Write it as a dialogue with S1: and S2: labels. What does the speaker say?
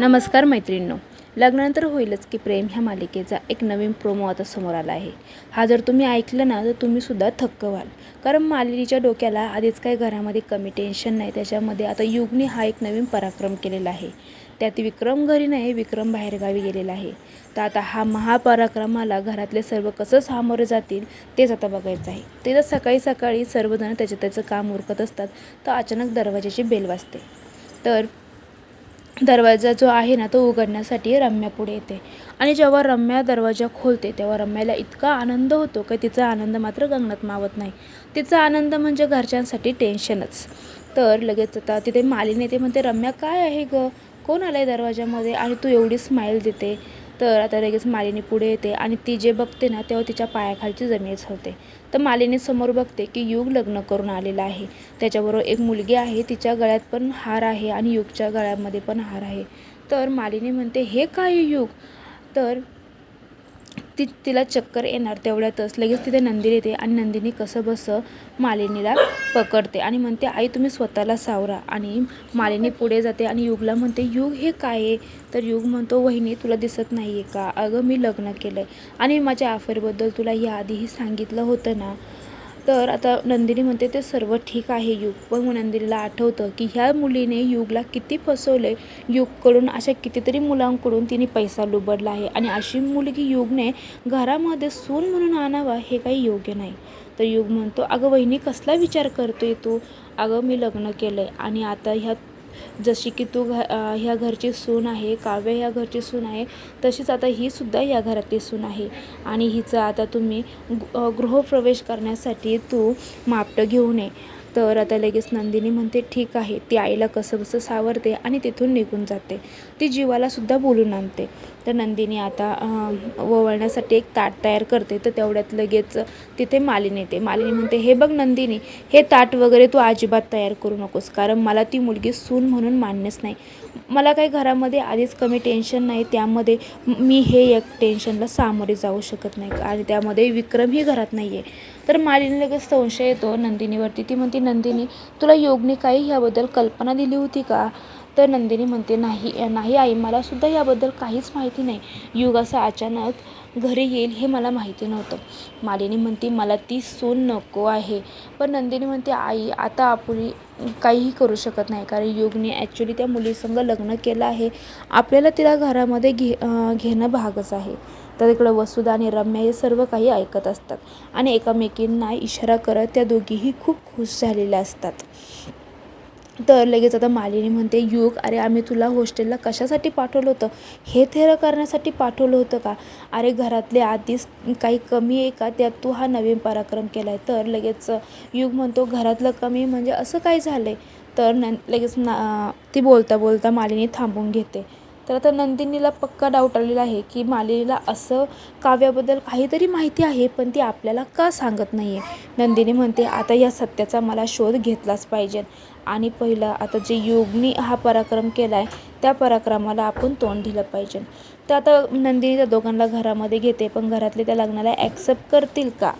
S1: नमस्कार मैत्रिणींनो. लग्नानंतर होईलच की प्रेम ह्या मालिकेचा एक नवीन प्रोमो आता समोर आला आहे. हा जर तुम्ही ऐकलं ना तर तुम्हीसुद्धा थक्क व्हाल. कारण मालिनीच्या डोक्याला आधीच काही घरामध्ये कमी टेन्शन नाही त्याच्यामध्ये आता युगनी हा एक नवीन पराक्रम केलेला आहे. त्यात विक्रम घरी नाही विक्रम बाहेरगावी गेलेला आहे. तर आता हा महापराक्रमाला घरातले सर्व कसं सामोरे जातील तेच आता बघायचं आहे. ते जर सकाळी सकाळी सर्वजण त्याचं त्याचं काम उरकत असतात तर अचानक दरवाजाची बेल वाजते. तर दरवाजा जो आहे ना तो उघडण्यासाठी रम्या पुढे येते. आणि जेव्हा रम्या दरवाजा खोलते तेव्हा रम्याला इतका आनंद होतो की तिचा आनंद मात्र गंगनात मावत नाही. तिचा आनंद म्हणजे घरच्यांसाठी टेन्शनच. तर लगेच आता तिथे मालिनी येते म्हणते रम्या काय आहे ग? कोण आलं आहे दरवाजामध्ये? आणि तू एवढी स्माईल देते. तर आता लगेच मालिनी पुढे येते आणि ती जे बघते ना तेव्हा तिच्या पायाखालची जमीन होते तर मालिनी समोर बघते की युग लग्न करून आलेला आहे. त्याच्याबरोबर एक मुलगी आहे तिच्या गळ्यात पण हार आहे आणि युगच्या गळ्यामध्ये पण हार आहे. तर मालिनी म्हणते हे काय युग? तर ती तिला चक्कर येणार तेवढ्यातच. लगेच तिथे नंदिनी येते आणि नंदिनी कसं बसं मालिनीला पकडते आणि म्हणते आई तुम्ही स्वतःला सावरा. आणि मालिनी पुढे जाते आणि युगला म्हणते युग हे काय आहे? तर युग म्हणतो वहिनी तुला दिसत नाही आहे का? अगं मी लग्न केलं आहे आणि माझ्या अफेअरबद्दल तुला याआधीही सांगितलं होतं ना. तर आता नंदिनी म्हणते ते सर्व ठीक आहे युग. पण नंदिनीला आठवतं की ह्या मुलीने युगला किती फसवले युगकडून अशा कितीतरी मुलांकडून तिने पैसा लुबडला आहे. आणि अशी मुलगी युगने घरामध्ये सून म्हणून आणावा हे काही योग्य नाही. तर युग म्हणतो अगं वहिनी कसला विचार करतोय तू? अगं मी लग्न केलं आहे आणि आता ह्या जशी की तू घ ह्या घरची सून आहे काव्य ह्या घरची सून आहे तशीच आता ही सुद्धा या घरातली सून आहे. आणि हिचा आता तुम्ही गृहप्रवेश करण्यासाठी तू मापटं घेऊन ये तर आता लगेच नंदिनी म्हणते ठीक आहे. ती आईला कसं बसं सावरते आणि तिथून निघून जाते. ती जीवालासुद्धा बोलून आणते. तर नंदिनी आता ववळण्यासाठी एक ताट तयार करते. तर तेवढ्यात लगेच तिथे मालिनी येते. मालिनी म्हणते हे बघ नंदिनी हे ताट वगैरे तू अजिबात तयार करू नकोस. कारण मला ती मुलगी सून म्हणून मान्यच नाही. मला काही घरामध्ये आधीच कमी टेन्शन नाही त्यामध्ये मी हे एक टेन्शनला सामोरे जाऊ शकत नाही आणि त्यामध्ये विक्रमही घरात नाही आहे तर मालिनी लगेच संशय येतो नंदिनीवरती. ती म्हणते नंदिनी तुला योगने काही ह्याबद्दल कल्पना दिली होती का? तर नंदिनी म्हणते नाही नाही आई मलासुद्धा याबद्दल काहीच माहिती नाही. युग असं अचानक घरी येईल हे मला माहिती नव्हतं. मालिनी म्हणते मला ती सून नको आहे. पण नंदिनी म्हणते आई आता आपण काहीही करू शकत नाही. कारण युगने ॲक्च्युली त्या मुलीसंग लग्न केलं आहे. आपल्याला तिला घरामध्ये घे घेणं भागच आहे. तर इकडं वसुधा आणि रम्या हे सर्व काही ऐकत असतात. आणि एकामेकींना इशारा करत त्या दोघीही खूप खुश झालेल्या असतात. तर लगेच आता मालिनी म्हणते युग अरे आम्ही तुला हॉस्टेलला कशासाठी पाठवलं होतं? हे थेरं करण्यासाठी पाठवलं होतं का? अरे घरातले आधीच काही कमी आहे का? त्यात तू हा नवीन पराक्रम केला आहे तर लगेच युग म्हणतो घरातलं कमी म्हणजे असं काय झालं आहे तर न लगेच ना ती बोलता बोलता मालिनी थांबून घेते. तर आता नंदिनीला पक्का डाऊट आलेला आहे की मालिनीला असं काव्याबद्दल काहीतरी माहिती आहे पण ती आपल्याला का सांगत नाही आहे नंदिनी म्हणते आता या सत्याचा मला शोध घेतलाच पाहिजे. आणि पहिलं आता जे योगनी हा पराक्रम केला आहे त्या पराक्रमाला आपण तोंड दिलं पाहिजे. तर आता नंदिनी त्या दोघांना घरामध्ये घेते पण घरातले त्या लग्नाला ॲक्सेप्ट करतील का?